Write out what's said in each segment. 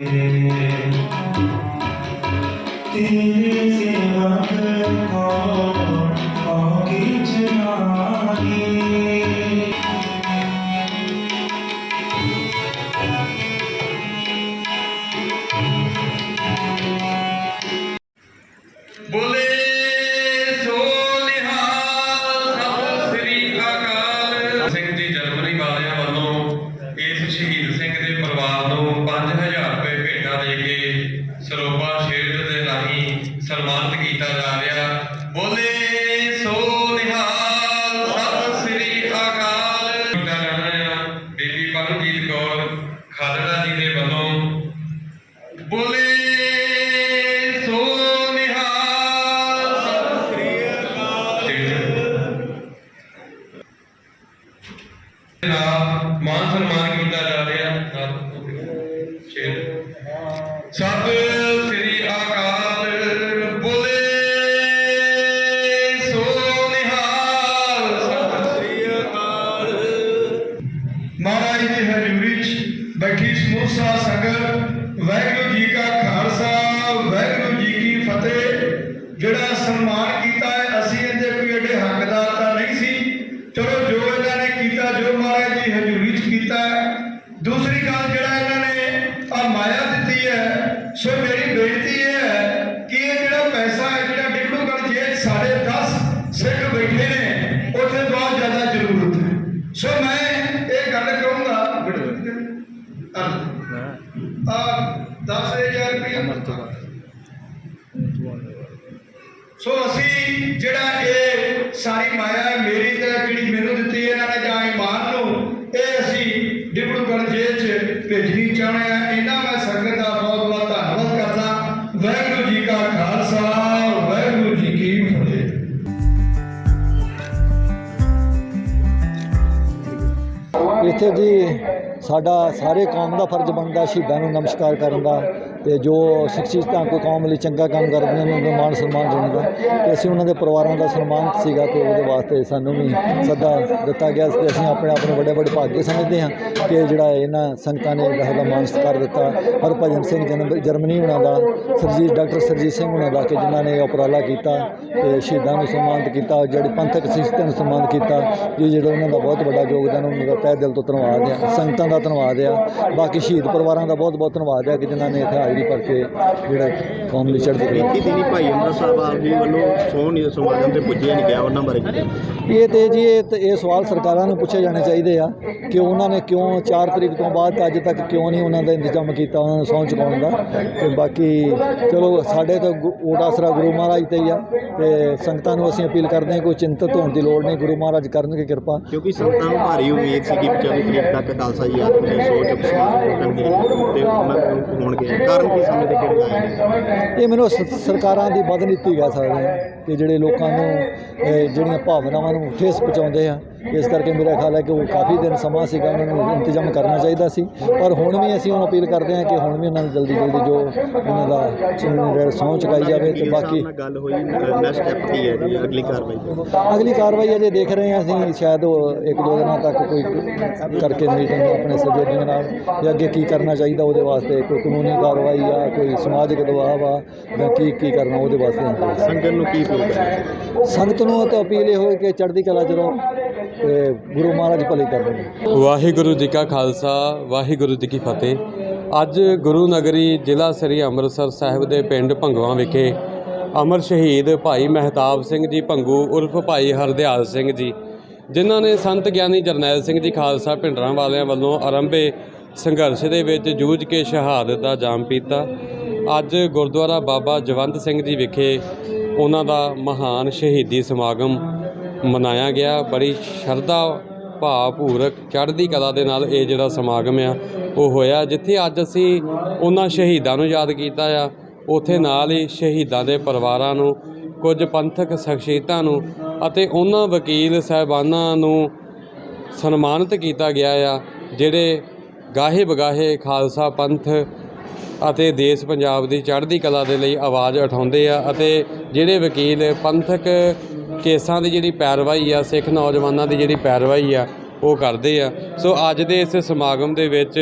तेरे सिवा कौन आगे चलाए ਬੋਲੇ ਬੈਠੀ ਸਮੂਹ ਸਾਧ ਸੰਗਤ ਵਾਹਿਗੁਰੂ ਜੀ ਕਾ ਸੋ ਅਸੀਂ ਜਿਹੜਾ ਇਹ ਸਾਰੀ ਮਾਇਆ ਹੈ, ਮੇਰੀ ਤੇ ਜਿਹੜੀ ਮੈਨੂੰ ਦਿੱਤੀ ਇਹਨਾਂ ਨੇ ਜਾਂ ਇਮਾਨ ਨੂੰ, ਇਹ ਅਸੀਂ ਡਿਬੜੂਗੜ੍ਹ ਜੇਲ੍ਹ 'ਚ ਭੇਜਣੀ ਚਾਹੁੰਦੇ ਆ ਇਹਨਾਂ ਮੈਂ ਸੰਗਤ ਦਾ ਬਹੁਤ ਬਹੁਤ ਧੰਨਵਾਦ ਕਰਦਾ। ਵਾਹਿਗੁਰੂ ਜੀ ਕਾ ਖਾਲਸਾ, ਵਾਹਿਗੁਰੂ ਜੀ ਕੀ ਫਤਿਹ। ਇੱਥੇ ਜੀ ਸਾਡਾ ਸਾਰੇ ਕੌਮ ਦਾ ਫਰਜ਼ ਬਣਦਾ, ਸ਼ਹੀਦਾਂ ਨੂੰ ਨਮਸਕਾਰ ਕਰਨ ਦਾ। ਤੇ ਜੋ ਸ਼ਖਸੀਅਤਾਂ ਕੋਈ ਕੌਮ ਲਈ ਚੰਗਾ ਕੰਮ ਕਰਦੀਆਂ ਨੇ, ਉਹਨਾਂ ਦਾ ਮਾਣ ਸਨਮਾਨ ਦੇਣ ਦਾ। ਤੇ ਅਸੀਂ ਉਹਨਾਂ ਦੇ ਪਰਿਵਾਰਾਂ ਦਾ ਸਨਮਾਨ ਸੀਗਾ ਤੇ ਉਹਦੇ ਵਾਸਤੇ ਸਾਨੂੰ ਵੀ ਸੱਦਾ ਦਿੱਤਾ ਗਿਆ ਤੇ ਅਸੀਂ ਆਪਣੇ ਆਪ ਨੂੰ ਵੱਡੇ ਵੱਡੇ ਭਾਗੇ ਸਮਝਦੇ ਹਾਂ ਕਿ ਜਿਹੜਾ ਇਹਨਾਂ ਸੰਗਤਾਂ ਨੇ ਜਿਹੜਾ ਦਾ ਮਾਣ ਸਤਿਕਾਰ ਦਿੱਤਾ। ਹਰਭਜਨ ਸਿੰਘ ਜਨਮ ਜਰਮਨੀ ਉਹਨਾਂ ਦਾ, ਸਰਜੀਤ, ਡਾਕਟਰ ਸਰਜੀਤ ਸਿੰਘ ਉਹਨਾਂ ਦਾ ਕਿ ਜਿਨ੍ਹਾਂ ਨੇ ਉਪਰਾਲਾ ਕੀਤਾ ਤੇ ਸ਼ਹੀਦਾਂ ਨੂੰ ਸਨਮਾਨਿਤ ਕੀਤਾ, ਜਿਹੜੇ ਪੰਥਕ ਸਿਸਟਮ ਨੂੰ ਸਨਮਾਨਿਤ ਕੀਤਾ, ਜੀ ਜਿਹੜਾ ਉਹਨਾਂ ਦਾ ਬਹੁਤ ਵੱਡਾ ਯੋਗਦਾਨ ਉਹਨਾਂ ਦਾ ਤਹਿ ਦਿਲ ਤੋਂ ਧੰਨਵਾਦ ਆ, ਸੰਗਤਾਂ ਦਾ ਧੰਨਵਾਦ ਆ। ਬਾਕੀ ਸ਼ਹੀਦ ਪਰਿਵਾਰਾਂ ਦਾ ਬਹੁਤ ਬਹੁਤ ਧੰਨਵਾਦ ਆ ਕਿ ਜਿਨ੍ਹਾਂ ਨੇ ਇੱਥੇ ਹਾਜ਼ਰੀ ਭਰ ਕੇ ਜਿਹੜਾ ਕੌਮ ਲਈ ਚੜ੍ਹਦੀ ਕਲਾ ਬੀਤੀ ਦਿਨੀ ਭਾਈ ਅਮਰ ਸਾਹਿਬ ਜੀ ਵੱਲੋਂ ਸੋਹਣ ਸਮਾਗਮ ਤੇ ਪੁੱਜਿਆ ਨਹੀਂ ਗਿਆ ਉਹਨਾਂ ਬਾਰੇ ਕੀ? ਇਹ ਤੇ ਜੀ ਇਹ ਤੇ ਇਹ ਸਵਾਲ ਸਰਕਾਰਾਂ ਨੂੰ ਪੁੱਛੇ ਜਾਣੇ ਚਾਹੀਦੇ ਆ ਕਿ ਉਹਨਾਂ ਨੇ ਕਿਉਂ 4 ਤਰੀਕ ਤੋਂ ਬਾਅਦ ਅੱਜ ਤੱਕ ਕਿਉਂ ਨਹੀਂ ਉਹਨਾਂ ਦਾ ਇੰਤਜ਼ਾਮ ਕੀਤਾ ਉਹਨਾਂ ਨੂੰ ਸਹੁੰ ਚੁਕਾਉਣ ਦਾ। ਤੇ ਬਾਕੀ ਚਲੋ ਸਾਡੇ ਤਾਂ ਓਟ ਆਸਰਾ ਗੁਰੂ ਮਹਾਰਾਜ ਤੇ ਹੀ ਆ ਤੇ ਸੰਗਤਾਂ ਨੂੰ ਅਸੀਂ ਅਪੀਲ ਕਰਦੇ ਹਾਂ ਕੋਈ ਚਿੰਤਤ ਹੋਣ ਦੀ ਲੋੜ ਨਹੀਂ ਗੁਰੂ ਮਹਾਰਾਜ ਕਰਨਗੇ ਕਿਰਪਾ। ਕਿਉਂਕਿ ਸੰਤਾਂ ਨੂੰ ਭਾਰੀ ਉਮੀਦ ਸੀ ਕਿ 25 ਤਰੀਕ ਤੱਕ ਖਾਲਸਾ ਜੀ ਜੀ ਸੋਚ ਕਰਨਗੇ ਤੇ ਉਹਨਾਂ ਨੂੰ ਹੋਣਗੇ। ਕਾਰਨ ਕੀ ਸਮਝਦੇ ਕਿਹੜੇ ਨੇ। ਇਹ ਮੈਨੂੰ ਸਰਕਾਰਾਂ ਦੀ ਬਦਨੀਤੀ ਕਹਿ ਸਕਦੇ ਹਾਂ ਕਿ ਜਿਹੜੇ ਲੋਕਾਂ ਨੂੰ ਜਿਹੜੀਆਂ ਭਾਵਨਾਵਾਂ ਨੂੰ ਠੇਸ ਪਹੁੰਚਾਉਂਦੇ ਆ ਇਸ ਕਰਕੇ ਮੇਰਾ ਖਿਆਲ ਹੈ ਕਿ ਉਹ ਕਾਫੀ ਦਿਨ ਸਮਾਂ ਸੀਗਾ ਉਹਨਾਂ ਨੂੰ ਇੰਤਜ਼ਾਮ ਕਰਨਾ ਚਾਹੀਦਾ ਸੀ। ਪਰ ਹੁਣ ਵੀ ਅਸੀਂ ਉਹਨੂੰ ਅਪੀਲ ਕਰਦੇ ਹਾਂ ਕਿ ਹੁਣ ਵੀ ਉਹਨਾਂ ਨੂੰ ਜਲਦੀ ਜਲਦੀ ਜੋ ਉਹਨਾਂ ਦਾ ਸਹੁੰ ਚੁਕਾਈ ਜਾਵੇ ਤੇ ਬਾਕੀ ਗੱਲ ਹੋਈ ਨੈਕਸਟ ਸਟੈਪ ਕੀ ਹੈ ਜੀ ਅਗਲੀ ਕਾਰਵਾਈ? ਅਗਲੀ ਕਾਰਵਾਈ ਅਜੇ ਦੇਖ ਰਹੇ ਹਾਂ ਅਸੀਂ ਸ਼ਾਇਦ ਉਹ ਇੱਕ ਦੋ ਦਿਨਾਂ ਤੱਕ ਕੋਈ ਕਰਕੇ ਮੀਟਿੰਗ ਆਪਣੇ ਸਹਿਯੋਗੀਆਂ ਨਾਲ ਵੀ ਅੱਗੇ ਕੀ ਕਰਨਾ ਚਾਹੀਦਾ ਉਹਦੇ ਵਾਸਤੇ ਕੋਈ ਕਾਨੂੰਨੀ ਕਾਰਵਾਈ ਆ ਕੋਈ ਸਮਾਜਿਕ ਦਬਾਅ ਆ ਜਾਂ ਕੀ ਕੀ ਕਰਨਾ ਉਹਦੇ ਵਾਸਤੇ। ਸੰਗਤ ਨੂੰ ਕੀ ਅਪੀਲ ਸੰਗਤ ਨੂੰ ਤਾਂ ਅਪੀਲ ਇਹ ਹੋਏ ਕਿ ਚੜ੍ਹਦੀ ਕਲਾ ਚ ਰਹੋ। ਤੇ ਗੁਰੂ ਮਹਾਰਾਜ ਭਲੇ ਕਰਨ ਵਾਹਿਗੁਰੂ ਜੀ ਕਾ ਖਾਲਸਾ, ਵਾਹਿਗੁਰੂ ਜੀ ਕੀ ਫਤਿਹ। ਅੱਜ ਗੁਰੂ ਨਗਰੀ ਜ਼ਿਲ੍ਹਾ ਸ੍ਰੀ ਅੰਮ੍ਰਿਤਸਰ ਸਾਹਿਬ ਦੇ ਪਿੰਡ ਭੰਗਵਾ ਵਿਖੇ ਅਮਰ ਸ਼ਹੀਦ ਭਾਈ ਮਹਿਤਾਬ ਸਿੰਘ ਜੀ, ਭੰਗੂ ਉਰਫ ਭਾਈ ਹਰਦਿਆਲ ਸਿੰਘ ਜੀ, ਜਿਨ੍ਹਾਂ ਨੇ ਸੰਤ ਗਿਆਨੀ ਜਰਨੈਲ ਸਿੰਘ ਜੀ ਖਾਲਸਾ ਭਿੰਡਰਾਂ ਵਾਲਿਆਂ ਵੱਲੋਂ ਆਰੰਭੇ ਸੰਘਰਸ਼ ਦੇ ਵਿੱਚ ਜੂਝ ਕੇ ਸ਼ਹਾਦਤ ਦਾ ਜਾਮ ਪੀਤਾ। ਅੱਜ ਗੁਰਦੁਆਰਾ ਬਾਬਾ ਜਵੰਤ ਸਿੰਘ ਜੀ ਵਿਖੇ ਉਹਨਾਂ ਦਾ ਮਹਾਨ ਸ਼ਹੀਦੀ ਸਮਾਗਮ ਮਨਾਇਆ ਗਿਆ। ਬੜੀ ਸ਼ਰਧਾ, ਭਾਵਪੂਰਕ ਚੜ੍ਹਦੀ ਕਲਾ ਦੇ ਨਾਲ ਇਹ ਜਿਹੜਾ ਸਮਾਗਮ ਆ, ਉਹ ਹੋਇਆ। ਜਿੱਥੇ ਅੱਜ ਅਸੀਂ ਉਹਨਾਂ ਸ਼ਹੀਦਾਂ ਨੂੰ ਯਾਦ ਕੀਤਾ ਆ, ਉਥੇ ਨਾਲ ਹੀ ਸ਼ਹੀਦਾਂ ਦੇ ਪਰਿਵਾਰਾਂ ਨੂੰ, ਕੁਝ ਪੰਥਕ ਸ਼ਖਸੀਅਤਾਂ ਨੂੰ ਅਤੇ ਉਹਨਾਂ ਵਕੀਲ ਸਾਹਿਬਾਨਾਂ ਨੂੰ ਸਨਮਾਨਿਤ ਕੀਤਾ ਗਿਆ ਆ, ਜਿਹੜੇ ਗਾਹੇ ਬਗਾਹੇ ਖਾਲਸਾ ਪੰਥ ਅਤੇ ਦੇਸ਼ ਪੰਜਾਬ ਦੀ ਚੜ੍ਹਦੀ ਕਲਾ ਦੇ ਲਈ ਆਵਾਜ਼ ਉਠਾਉਂਦੇ ਆ ਅਤੇ ਜਿਹੜੇ ਵਕੀਲ ਪੰਥਕ ਕੇਸਾਂ ਦੀ ਜਿਹੜੀ ਪੈਰਵਾਈ ਆ, ਸਿੱਖ ਨੌਜਵਾਨਾਂ ਦੀ ਜਿਹੜੀ ਪੈਰਵਾਈ ਆ, ਉਹ ਕਰਦੇ ਆ। ਸੋ ਅੱਜ ਦੇ ਇਸ ਸਮਾਗਮ ਦੇ ਵਿੱਚ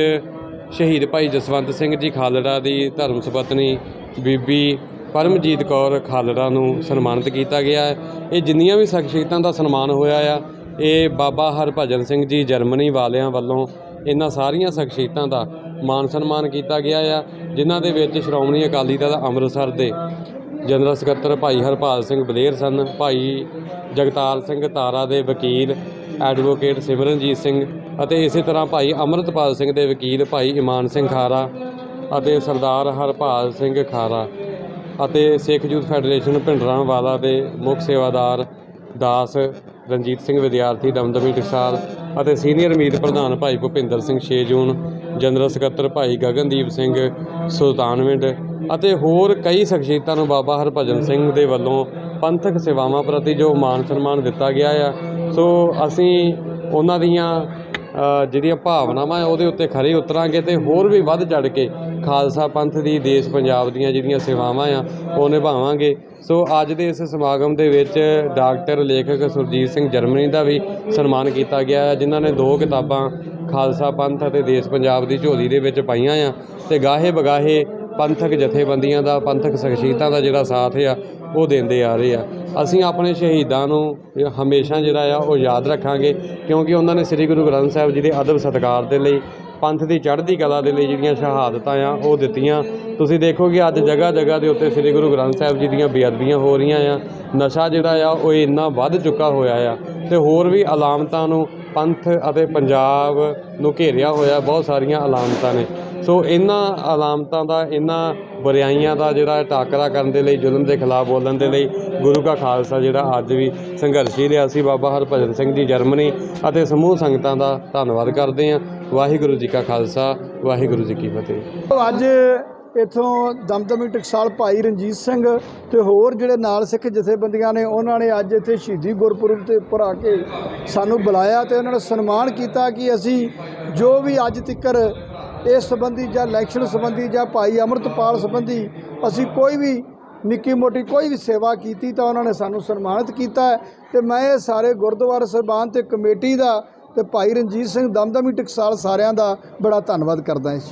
ਸ਼ਹੀਦ ਭਾਈ ਜਸਵੰਤ ਸਿੰਘ ਜੀ ਖਾਲੜਾ ਦੀ ਧਰਮ ਸੁਪਤਨੀ ਬੀਬੀ ਪਰਮਜੀਤ ਕੌਰ ਖਾਲੜਾ ਨੂੰ ਸਨਮਾਨਿਤ ਕੀਤਾ ਗਿਆ ਹੈ। ਇਹ ਜਿੰਨੀਆਂ ਵੀ ਸ਼ਖਸੀਅਤਾਂ ਦਾ ਸਨਮਾਨ ਹੋਇਆ ਆ, ਇਹ ਬਾਬਾ ਹਰਭਜਨ ਸਿੰਘ ਜੀ ਜਰਮਨੀ ਵਾਲਿਆਂ ਵੱਲੋਂ ਇਹਨਾਂ ਸਾਰੀਆਂ ਸ਼ਖਸੀਅਤਾਂ ਦਾ ਮਾਨ ਸਨਮਾਨ ਕੀਤਾ ਗਿਆ ਆ, ਜਿਨ੍ਹਾਂ ਦੇ ਵਿੱਚ ਸ਼੍ਰੋਮਣੀ ਅਕਾਲੀ ਦਲ ਅੰਮ੍ਰਿਤਸਰ ਦੇ ਜਨਰਲ ਸਕੱਤਰ ਭਾਈ ਹਰਪਾਲ ਸਿੰਘ ਬਲੇਰ ਸਨ, ਭਾਈ ਜਗਤਾਰ ਸਿੰਘ ਤਾਰਾ ਦੇ ਵਕੀਲ, ਐਡਵੋਕੇਟ ਸਿਮਰਨਜੀਤ ਸਿੰਘ ਅਤੇ ਇਸੇ ਤਰ੍ਹਾਂ ਭਾਈ ਅਮਰਤਪਾਲ ਸਿੰਘ ਦੇ ਵਕੀਲ ਭਾਈ ਇਮਾਨ ਸਿੰਘ ਖਾਰਾ ਅਤੇ ਸਰਦਾਰ ਹਰਪਾਲ ਸਿੰਘ ਖਾਰਾ ਅਤੇ ਸਿੱਖ ਯੂਥ ਫੈਡਰੇਸ਼ਨ ਭਿੰਡਰਾਂ ਵਾਲਾ ਦੇ ਮੁੱਖ ਸੇਵਾਦਾਰ ਦਾਸ ਰਣਜੀਤ ਸਿੰਘ ਵਿਦਿਆਰਥੀ ਦਮਦਮੀ ਟਕਸਾਲ ਅਤੇ ਸੀਨੀਅਰ ਮੀਤ ਪ੍ਰਧਾਨ ਭਾਈ ਭੁਪਿੰਦਰ ਸਿੰਘ 6 ਜੂਨ, ਜਨਰਲ ਸਕੱਤਰ ਭਾਈ ਗਗਨਦੀਪ ਸਿੰਘ ਸੁਲਤਾਨਵਿੰਡ ਅਤੇ ਹੋਰ ਕਈ ਸ਼ਖਸੀਅਤਾਂ ਨੂੰ ਬਾਬਾ ਹਰਭਜਨ ਸਿੰਘ ਦੇ ਵੱਲੋਂ ਪੰਥਕ ਸੇਵਾਵਾਂ ਪ੍ਰਤੀ ਜੋ ਮਾਨ ਸਨਮਾਨ ਦਿੱਤਾ ਗਿਆ ਆ। ਸੋ ਅਸੀਂ ਉਹਨਾਂ ਦੀਆਂ ਜਿਹੜੀਆਂ ਭਾਵਨਾਵਾਂ ਉਹਦੇ ਉੱਤੇ ਖਰੇ ਉਤਰਾਂਗੇ ਤੇ ਹੋਰ ਵੀ ਵੱਧ ਚੜ ਕੇ ਖਾਲਸਾ ਪੰਥ ਦੀ ਦੇਸ਼ ਪੰਜਾਬ ਦੀਆਂ ਜਿਹੜੀਆਂ ਸੇਵਾਵਾਂ ਆ, ਉਹ ਨਿਭਾਵਾਂਗੇ। ਸੋ ਅੱਜ ਦੇ ਇਸ ਸਮਾਗਮ ਦੇ ਵਿੱਚ ਡਾਕਟਰ ਲੇਖਕ ਸੁਰਜੀਤ ਸਿੰਘ ਜਰਮਨੀ ਦਾ ਵੀ ਸਨਮਾਨ ਕੀਤਾ ਗਿਆ ਹੈ ਜਿਨ੍ਹਾਂ ਨੇ ਦੋ ਕਿਤਾਬਾਂ ਖਾਲਸਾ ਪੰਥ ਅਤੇ ਦੇਸ਼ ਪੰਜਾਬ ਦੀ ਝੋਲੀ ਦੇ ਵਿੱਚ ਪਾਈਆਂ ਆ। ਤੇ ਗਾਹੇ ਬਗਾਹੇ ਪੰਥਕ ਜਥੇਬੰਦੀਆਂ ਦਾ, ਪੰਥਕ ਸ਼ਖਸੀਅਤਾਂ ਦਾ ਜਿਹੜਾ ਸਾਥ ਆ, ਉਹ ਦਿੰਦੇ ਆ ਰਹੇ ਆ। ਅਸੀਂ ਆਪਣੇ ਸ਼ਹੀਦਾਂ ਨੂੰ ਹਮੇਸ਼ਾ ਜਿਹੜਾ ਆ, ਉਹ ਯਾਦ ਰੱਖਾਂਗੇ, ਕਿਉਂਕਿ ਉਹਨਾਂ ਨੇ ਸ੍ਰੀ ਗੁਰੂ ਗ੍ਰੰਥ ਸਾਹਿਬ ਜੀ ਦੇ ਅਦਬ ਸਤਿਕਾਰ ਦੇ ਲਈ, ਪੰਥ ਦੀ ਚੜ੍ਹਦੀ ਕਲਾ ਦੇ ਲਈ ਜਿਹੜੀਆਂ ਸ਼ਹਾਦਤਾਂ ਆ, ਉਹ ਦਿੱਤੀਆਂ। ਤੁਸੀਂ ਦੇਖੋਗੇ ਅੱਜ ਜਗ੍ਹਾ ਜਗ੍ਹਾ ਦੇ ਉੱਤੇ ਸ੍ਰੀ ਗੁਰੂ ਗ੍ਰੰਥ ਸਾਹਿਬ ਜੀ ਦੀਆਂ ਬੇਅਦਬੀਆਂ ਹੋ ਰਹੀਆਂ ਆ। ਨਸ਼ਾ ਜਿਹੜਾ ਆ, ਉਹ ਇੰਨਾ ਵੱਧ ਚੁੱਕਾ ਹੋਇਆ ਆ। ਤੇ ਹੋਰ ਵੀ ਅਲਾਮਤਾਂ ਨੂੰ ਪੰਥ ਅਤੇ ਪੰਜਾਬ ਨੂੰ ਘੇਰਿਆ ਹੋਇਆ ਬਹੁਤ ਸਾਰੀਆਂ ਅਲਾਮਤਾਂ ਨੇ। ਸੋ ਇਹਨਾਂ ਅਲਾਮਤਾਂ ਦਾ, ਇਹਨਾਂ ਬੁਰਾਈਆਂ ਦਾ ਜਿਹੜਾ ਟਾਕਰਾ ਕਰਨ ਦੇ ਲਈ, ਜ਼ੁਲਮ ਦੇ ਖਿਲਾਫ ਬੋਲਣ ਦੇ ਲਈ ਗੁਰੂ ਕਾ ਖਾਲਸਾ ਜਿਹੜਾ ਅੱਜ ਵੀ ਸੰਘਰਸ਼ੀ ਰਿਹਾ ਸੀ। ਬਾਬਾ ਹਰਭਜਨ ਸਿੰਘ ਜੀ ਜਰਮਨੀ ਅਤੇ ਸਮੂਹ ਸੰਗਤਾਂ ਦਾ ਧੰਨਵਾਦ ਕਰਦੇ ਹਾਂ। ਵਾਹਿਗੁਰੂ ਜੀ ਕਾ ਖਾਲਸਾ, ਵਾਹਿਗੁਰੂ ਜੀ ਕੀ ਫਤਿਹ। ਅੱਜ ਇਥੋਂ ਦਮਦਮੀ ਟਕਸਾਲ ਭਾਈ ਰਣਜੀਤ ਸਿੰਘ ਤੇ ਹੋਰ ਜਿਹੜੇ ਨਾਲ ਸਿੱਖ ਜਥੇਬੰਦੀਆਂ ਨੇ, ਉਹਨਾਂ ਨੇ ਅੱਜ ਇੱਥੇ ਸ਼ਹੀਦੀ ਗੁਰਪੁਰਬ ਤੇ ਉੱਪਰ ਆ ਕੇ ਸਾਨੂੰ ਬੁਲਾਇਆ ਤੇ ਉਹਨਾਂ ਨੇ ਸਨਮਾਨ ਕੀਤਾ ਕਿ ਅਸੀਂ ਜੋ ਵੀ ਅੱਜ ਤੱਕਰ ਇਸ ਸੰਬੰਧੀ ਜਾਂ ਇਲੈਕਸ਼ਨ ਸੰਬੰਧੀ ਜਾਂ ਭਾਈ ਅਮਰਤਪਾਲ ਸੰਬੰਧੀ ਅਸੀਂ ਕੋਈ ਵੀ ਨਿੱਕੀ ਮੋਟੀ ਕੋਈ ਵੀ ਸੇਵਾ ਕੀਤੀ ਤਾਂ ਉਹਨਾਂ ਨੇ ਸਾਨੂੰ ਸਨਮਾਨਿਤ ਕੀਤਾ ਤੇ ਮੈਂ ਇਹ ਸਾਰੇ ਗੁਰਦੁਆਰਾ ਸਾਹਿਬਾਨ ਤੇ ਕਮੇਟੀ ਦਾ ਤੇ ਭਾਈ ਰਣਜੀਤ ਸਿੰਘ ਦਮਦਮੀ ਟਕਸਾਲ ਸਾਰਿਆਂ ਦਾ ਬੜਾ ਧੰਨਵਾਦ ਕਰਦਾ ਇਸ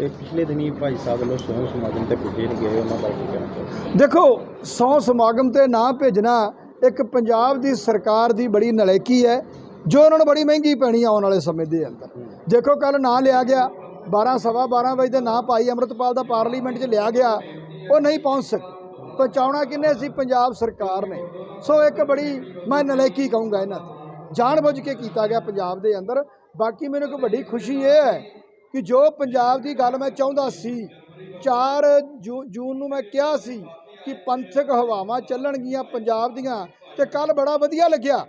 ਇਹ ਪਿਛਲੇ ਦਿਨੀ ਭਾਈ ਸਾਹਿਬ ਵੱਲੋਂ ਸੋਹ ਸਮਾਗਮ ਤੇ ਪੁੱਜੇ ਨਹੀਂ ਗਏ ਉਹਨਾਂ ਬਾਰੇ ਕਹਿਣਾ? ਦੇਖੋ ਸੌ ਸਮਾਗਮ ਤੇ ਨਾ ਭੇਜਣਾ ਇੱਕ ਪੰਜਾਬ ਦੀ ਸਰਕਾਰ ਦੀ ਬੜੀ ਨਲਾਇਕੀ ਹੈ ਜੋ ਉਹਨਾਂ ਨੂੰ ਬੜੀ ਮਹਿੰਗੀ ਪੈਣੀ ਆਉਣ ਵਾਲੇ ਸਮੇਂ ਦੇ ਅੰਦਰ। ਦੇਖੋ ਕੱਲ ਨਾਂ ਲਿਆ ਗਿਆ 12 ਸਵਾ 12 ਵਜੇ ਦੇ ਨਾਂ ਪਾਈ ਅੰਮ੍ਰਿਤਪਾਲ ਦਾ ਪਾਰਲੀਮੈਂਟ 'ਚ ਲਿਆ ਗਿਆ, ਉਹ ਨਹੀਂ ਪਹੁੰਚ ਸਕੇ। ਪਹੁੰਚਾਉਣਾ ਕਿੰਨੇ ਸੀ? ਪੰਜਾਬ ਸਰਕਾਰ ਨੇ। ਸੋ ਇੱਕ ਬੜੀ, ਮੈਂ ਨਲਾਇਕੀ ਕਹੂੰਗਾ ਇਹਨਾਂ ਤੇ। ਜਾਣਬੁੱਝ ਕੇ ਕੀਤਾ ਗਿਆ ਪੰਜਾਬ ਦੇ ਅੰਦਰ। ਬਾਕੀ ਮੈਨੂੰ ਇੱਕ ਵੱਡੀ ਖੁਸ਼ੀ ਇਹ ਹੈ ਕਿ ਜੋ ਪੰਜਾਬ ਦੀ ਗੱਲ ਮੈਂ ਚਾਹੁੰਦਾ ਸੀ 4 ਜੂ- ਜੂਨ ਨੂੰ ਮੈਂ ਕਿਹਾ ਸੀ ਕਿ ਪੰਥਕ ਹਵਾਵਾਂ ਚੱਲਣਗੀਆਂ ਪੰਜਾਬ ਦੀਆਂ, ਤੇ ਕੱਲ ਬੜਾ ਵਧੀਆ ਲੱਗਿਆ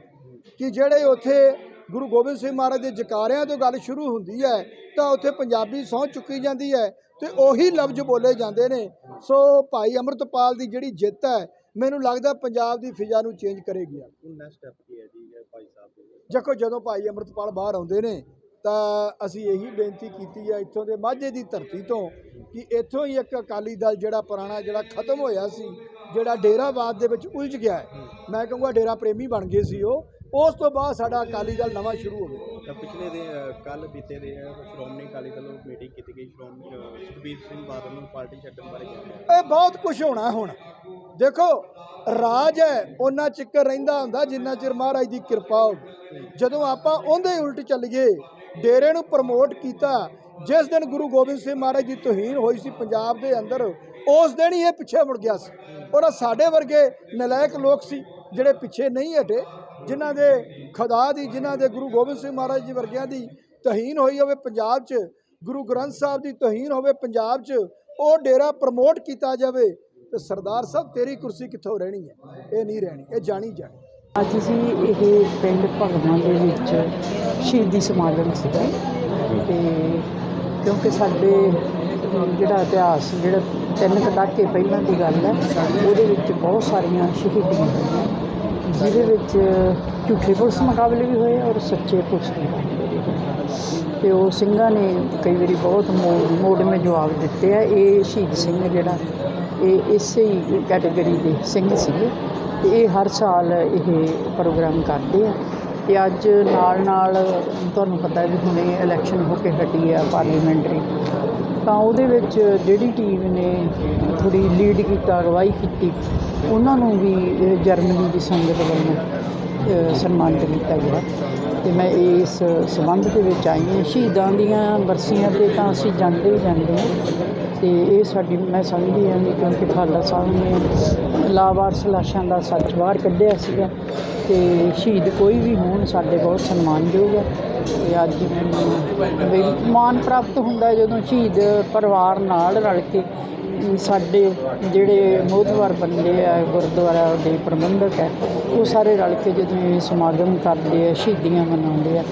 ਕਿ ਜਿਹੜੇ ਉੱਥੇ ਗੁਰੂ ਗੋਬਿੰਦ ਸਿੰਘ ਮਹਾਰਾਜ ਦੇ ਜਕਾਰਿਆਂ ਤੋਂ ਗੱਲ ਸ਼ੁਰੂ ਹੁੰਦੀ ਹੈ ਤਾਂ ਉੱਥੇ ਪੰਜਾਬੀ ਸਹੁੰ ਚੁੱਕੀ ਜਾਂਦੀ ਹੈ ਤੇ ਉਹੀ ਲਫ਼ਜ਼ ਬੋਲੇ ਜਾਂਦੇ ਨੇ। ਸੋ ਭਾਈ ਅੰਮ੍ਰਿਤਪਾਲ ਦੀ ਜਿਹੜੀ ਜਿੱਤ ਹੈ ਮੈਨੂੰ ਲੱਗਦਾ ਪੰਜਾਬ ਦੀ ਫਿਜ਼ਾ ਨੂੰ ਚੇਂਜ ਕਰੇਗੀ। ਨੈਕਸਟ ਸਟੈਪ ਕੀ ਹੈ ਜੀ ਭਾਈ ਸਾਹਿਬ ਦੇਖੋ ਜਦੋਂ ਭਾਈ ਅੰਮ੍ਰਿਤਪਾਲ ਬਾਹਰ ਆਉਂਦੇ ਨੇ ਤਾਂ ਅਸੀਂ ਇਹੀ ਬੇਨਤੀ ਕੀਤੀ ਹੈ ਇੱਥੋਂ ਦੇ ਮਾਝੇ ਦੀ ਧਰਤੀ ਤੋਂ ਕਿ ਇੱਥੋਂ ਹੀ ਇੱਕ ਅਕਾਲੀ ਦਲ ਜਿਹੜਾ ਪੁਰਾਣਾ ਜਿਹੜਾ ਖਤਮ ਹੋਇਆ ਸੀ ਜਿਹੜਾ ਡੇਰਾਵਾਦ ਦੇ ਵਿੱਚ ਉਲਝ ਗਿਆ ਹੈ। ਮੈਂ ਕਹੂੰਗਾ ਡੇਰਾ ਪ੍ਰੇਮੀ ਬਣ ਗਏ ਸੀ ਉਹ। ਉਸ ਤੋਂ ਬਾਅਦ ਸਾਡਾ ਅਕਾਲੀ ਦਲ ਨਵਾਂ ਸ਼ੁਰੂ ਹੋਵੇ। ਤਾਂ ਪਿਛਲੇ ਦੇ ਕੱਲ ਬੀਤੇ ਦੇ ਸ਼੍ਰੋਮਣੀ ਅਕਾਲੀ ਦਲ ਵੱਲੋਂ ਮੀਟਿੰਗ ਕੀਤੀ ਗਈ। ਸ਼੍ਰੋਮਣੀ ਸੁਖਬੀਰ ਸਿੰਘ ਬਾਦਲ ਨੂੰ ਪਾਰਟੀ ਛੱਡਣ ਬਾਰੇ ਕਿਹਾ ਇਹ ਬਹੁਤ ਕੁਝ ਹੋਣਾ ਹੁਣ। ਦੇਖੋ ਰਾਜ ਹੈ ਉਹਨਾਂ ਚਿੱਕਰ ਰਹਿੰਦਾ ਹੁੰਦਾ ਜਿੰਨਾ ਚਿਰ ਮਹਾਰਾਜ ਦੀ ਕਿਰਪਾ ਹੋਵੇ। ਜਦੋਂ ਆਪਾਂ ਉਹਦੇ ਉਲਟ ਚੱਲੀਏ ਡੇਰੇ ਨੂੰ ਪ੍ਰਮੋਟ ਕੀਤਾ ਜਿਸ ਦਿਨ ਗੁਰੂ ਗੋਬਿੰਦ ਸਿੰਘ ਮਹਾਰਾਜ ਦੀ ਤੋਹੀਨ ਹੋਈ ਸੀ ਪੰਜਾਬ ਦੇ ਅੰਦਰ ਉਸ ਦਿਨ ਹੀ ਇਹ ਪਿੱਛੇ ਮੁੜ ਗਿਆ ਸੀ। ਔਰ ਸਾਡੇ ਵਰਗੇ ਨਲਾਇਕ ਲੋਕ ਸੀ ਜਿਹੜੇ ਪਿੱਛੇ ਨਹੀਂ ਹਟੇ। ਜਿਨ੍ਹਾਂ ਦੇ ਖੁਦਾ ਦੀ, ਜਿਨ੍ਹਾਂ ਦੇ ਗੁਰੂ ਗੋਬਿੰਦ ਸਿੰਘ ਮਹਾਰਾਜ ਜੀ ਵਰਗਿਆਂ ਦੀ ਤਹੀਨ ਹੋਈ ਹੋਵੇ ਪੰਜਾਬ 'ਚ, ਗੁਰੂ ਗ੍ਰੰਥ ਸਾਹਿਬ ਦੀ ਤਹੀਨ ਹੋਵੇ ਪੰਜਾਬ 'ਚ, ਉਹ ਡੇਰਾ ਪ੍ਰਮੋਟ ਕੀਤਾ ਜਾਵੇ, ਤੇ ਸਰਦਾਰ ਸਾਹਿਬ ਤੇਰੀ ਕੁਰਸੀ ਕਿੱਥੋਂ ਰਹਿਣੀ ਹੈ? ਇਹ ਨਹੀਂ ਰਹਿਣੀ, ਇਹ ਜਾਣੀ ਜਾਣੀ। ਅੱਜ ਅਸੀਂ ਇਹ ਪਿੰਡ ਭਗਵਾਨ ਦੇ ਵਿੱਚ ਸ਼ਹੀਦੀ ਸਮਾਗਮ ਸੀਗਾ। ਤੇ ਕਿਉਂਕਿ ਸਾਡੇ ਜਿਹੜਾ ਇਤਿਹਾਸ, ਜਿਹੜਾ ਤਿੰਨ ਕਟਾਕੇ ਪਹਿਲਾਂ ਦੀ ਗੱਲ ਹੈ, ਉਹਦੇ ਵਿੱਚ ਬਹੁਤ ਸਾਰੀਆਂ ਸ਼ਹੀਦੀਆਂ ਹੋਈਆਂ। ਜਿਹਦੇ ਵਿੱਚ ਝੂਠੇ ਪੁਲਿਸ ਮੁਕਾਬਲੇ ਵੀ ਹੋਏ ਔਰ ਸੱਚੇ ਪੁਲਿਸ ਮੁਕਾਬਲੇ ਵੀ ਹੋਏ। ਤੇ ਉਹ ਸਿੰਘਾਂ ਨੇ ਕਈ ਵਾਰੀ ਬਹੁਤ ਮੋੜ ਮੇ ਜਵਾਬ ਦਿੱਤੇ ਆ। ਇਹ ਸ਼ਹੀਦ ਸਿੰਘ ਜਿਹੜਾ, ਇਹ ਇਸੇ ਹੀ ਕੈਟਾਗਰੀ ਦੇ ਸਿੰਘ ਸੀਗੇ। ਤੇ ਇਹ ਹਰ ਸਾਲ ਇਹ ਪ੍ਰੋਗਰਾਮ ਕਰਦੇ ਆ। ਤੇ ਅੱਜ ਨਾਲ ਨਾਲ ਤੁਹਾਨੂੰ ਪਤਾ ਵੀ ਹੁਣੇ ਇਲੈਕਸ਼ਨ ਹੋ ਕੇ ਹਟੀ ਆ ਪਾਰਲੀਮੈਂਟਰੀ ਤਾਂ ਉਹਦੇ ਵਿੱਚ ਜਿਹੜੀ ਟੀਮ ਨੇ ਥੋੜੀ ਲੀਡ ਕੀਤਾ, ਅਗਵਾਈ ਕੀਤੀ, ਉਹਨਾਂ ਨੂੰ ਵੀ ਜਰਮਨੀ ਦੀ ਸੰਗਤ ਵੱਲੋਂ ਸਨਮਾਨਿਤ ਕੀਤਾ ਗਿਆ। ਤੇ ਮੈਂ ਇਸ ਸੰਬੰਧ ਦੇ ਵਿੱਚ ਆਈ ਹਾਂ। ਸ਼ਹੀਦਾਂ ਦੀਆਂ ਬਰਸੀਆਂ ਤੇ ਤਾਂ ਅਸੀਂ ਜਾਂਦੇ ਹੀ ਜਾਂਦੇ ਹਾਂ। ਤੇ ਇਹ ਸਾਡੀ, ਮੈਂ ਸਮਝਦੀ ਹਾਂ ਵੀ ਕਿਉਂਕਿ ਖਾਲਸਾ ਸਾਹਿਬ ਨੇ ਲਾਵਾਰਸ ਲਾਸ਼ਾਂ ਦਾ ਸੱਚ ਬਾਹਰ ਕੱਢਿਆ ਸੀਗਾ ਤੇ ਸ਼ਹੀਦ ਕੋਈ ਵੀ ਹੋਣ ਸਾਡੇ ਬਹੁਤ ਸਨਮਾਨਯੋਗ ਹੈ। ਤੇ ਅੱਜ ਮੈਨੂੰ ਵੀ ਮਾਣ ਪ੍ਰਾਪਤ ਹੁੰਦਾ ਜਦੋਂ ਸ਼ਹੀਦ ਪਰਿਵਾਰ ਨਾਲ ਰਲ ਕੇ ਸਾਡੇ ਜਿਹੜੇ ਮੋਹਤਵਾਰ ਬੰਦੇ ਆ, ਗੁਰਦੁਆਰਾ ਦੇ ਪ੍ਰਬੰਧਕ ਹੈ, ਉਹ ਸਾਰੇ ਰਲ ਕੇ ਜਦੋਂ ਇਹ ਸਮਾਗਮ ਕਰਦੇ ਆ, ਸ਼ਹੀਦੀਆਂ ਮਨਾਉਂਦੇ ਆ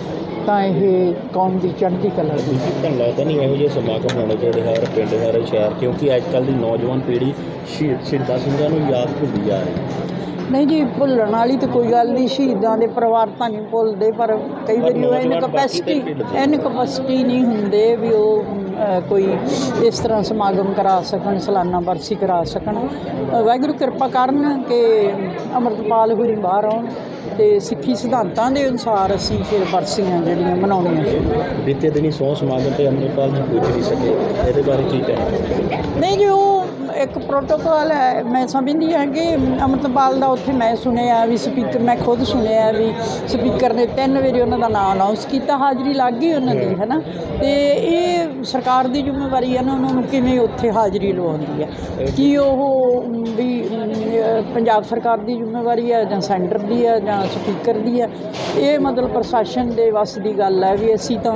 ਤਾਂ ਇਹ ਕੌਮ ਦੀ ਚੜ੍ਹਦੀ ਕਲਾ ਦੀ ਤੁਹਾਨੂੰ ਲੱਗਦਾ ਨਹੀਂ ਇਹੋ ਜਿਹੇ ਸਮਾਗਮ ਹੋਣੇ ਚਾਹੀਦੇ ਹਰ ਪਿੰਡ ਹਰ ਸ਼ਹਿਰ ਕਿਉਂਕਿ ਅੱਜ ਕੱਲ੍ਹ ਦੀ ਨੌਜਵਾਨ ਪੀੜ੍ਹੀ ਸ਼ਹੀਦ ਸ਼ਹੀਦਾਂ ਸਿੰਘਾਂ ਨੂੰ ਯਾਦ ਭੁੱਲਦੀ ਜਾ ਰਹੀ ਹੈ। ਨਹੀਂ ਜੀ ਭੁੱਲਣ ਵਾਲੀ ਤਾਂ ਕੋਈ ਗੱਲ ਨਹੀਂ ਸ਼ਹੀਦਾਂ ਦੇ ਪਰਿਵਾਰ ਤਾਂ ਨਹੀਂ ਭੁੱਲਦੇ ਪਰ ਕਈ ਵਾਰੀ ਉਹ ਇਨ ਕਪੈਸਿਟੀ। ਇਨ ਕਪੈਸਿਟੀ ਨਹੀਂ ਹੁੰਦੇ ਵੀ ਉਹ ਕੋਈ ਇਸ ਤਰ੍ਹਾਂ ਸਮਾਗਮ ਕਰਾ ਸਕਣ ਸਾਲਾਨਾ ਵਰਸੀ ਕਰਾ ਸਕਣ। ਵਾਹਿਗੁਰੂ ਕਿਰਪਾ ਕਰਨ ਕਿ ਅੰਮ੍ਰਿਤਪਾਲ ਹੋਰੀ ਬਾਹਰ ਆਉਣ। ਤੇ ਸਿੱਖੀ ਸਿਧਾਂਤਾਂ ਦੇ ਅਨੁਸਾਰ ਅਸੀਂ ਫਿਰ ਵਰਸੀਆਂ ਜਿਹੜੀਆਂ ਮਨਾਉਣੀਆਂ ਸ਼ੁਰੂ ਬੀਤੇ ਦਿਨੀ ਸੌ ਸਮਾਗਮ ਤੇ ਅੰਮ੍ਰਿਤਪਾਲ ਜੀ ਪੁੱਜ ਨਹੀਂ ਸਕੇ। ਇਹਦੇ ਬਾਰੇ ਕੀ ਕਹਿਣਾ? ਨਹੀਂ ਜੀ ਉਹ ਇੱਕ ਪ੍ਰੋਟੋਕੋਲ ਹੈ, ਮੈਂ ਸਮਝਦੀ ਹਾਂ ਕਿ ਅੰਮ੍ਰਿਤਪਾਲ ਦਾ ਉੱਥੇ ਮੈਂ ਸੁਣਿਆ ਵੀ ਸਪੀਕਰ ਮੈਂ ਖੁਦ ਸੁਣਿਆ ਵੀ ਸਪੀਕਰ ਨੇ ਤਿੰਨ ਵਾਰੀ ਉਹਨਾਂ ਦਾ ਨਾਮ ਅਨਾਉਂਸ ਕੀਤਾ, ਹਾਜ਼ਰੀ ਲੱਗ ਗਈ ਉਹਨਾਂ ਦੀ ਹੈ ਨਾ ਤੇ ਇਹ ਸਰਕਾਰ ਦੀ ਜ਼ਿੰਮੇਵਾਰੀ ਹੈ ਨਾ, ਉਹਨਾਂ ਨੂੰ ਕਿਵੇਂ ਉੱਥੇ ਹਾਜ਼ਰੀ ਲਵਾਉਂਦੀ ਹੈ? ਕੀ ਉਹ ਵੀ ਪੰਜਾਬ ਸਰਕਾਰ ਦੀ ਜ਼ਿੰਮੇਵਾਰੀ ਹੈ ਜਾਂ ਸੈਂਟਰ ਦੀ ਹੈ ਜਾਂ ਸਪੀਕਰ ਦੀ ਹੈ? ਇਹ ਮਤਲਬ ਪ੍ਰਸ਼ਾਸਨ ਦੇ ਵੱਸ ਦੀ ਗੱਲ ਹੈ ਵੀ ਅਸੀਂ ਤਾਂ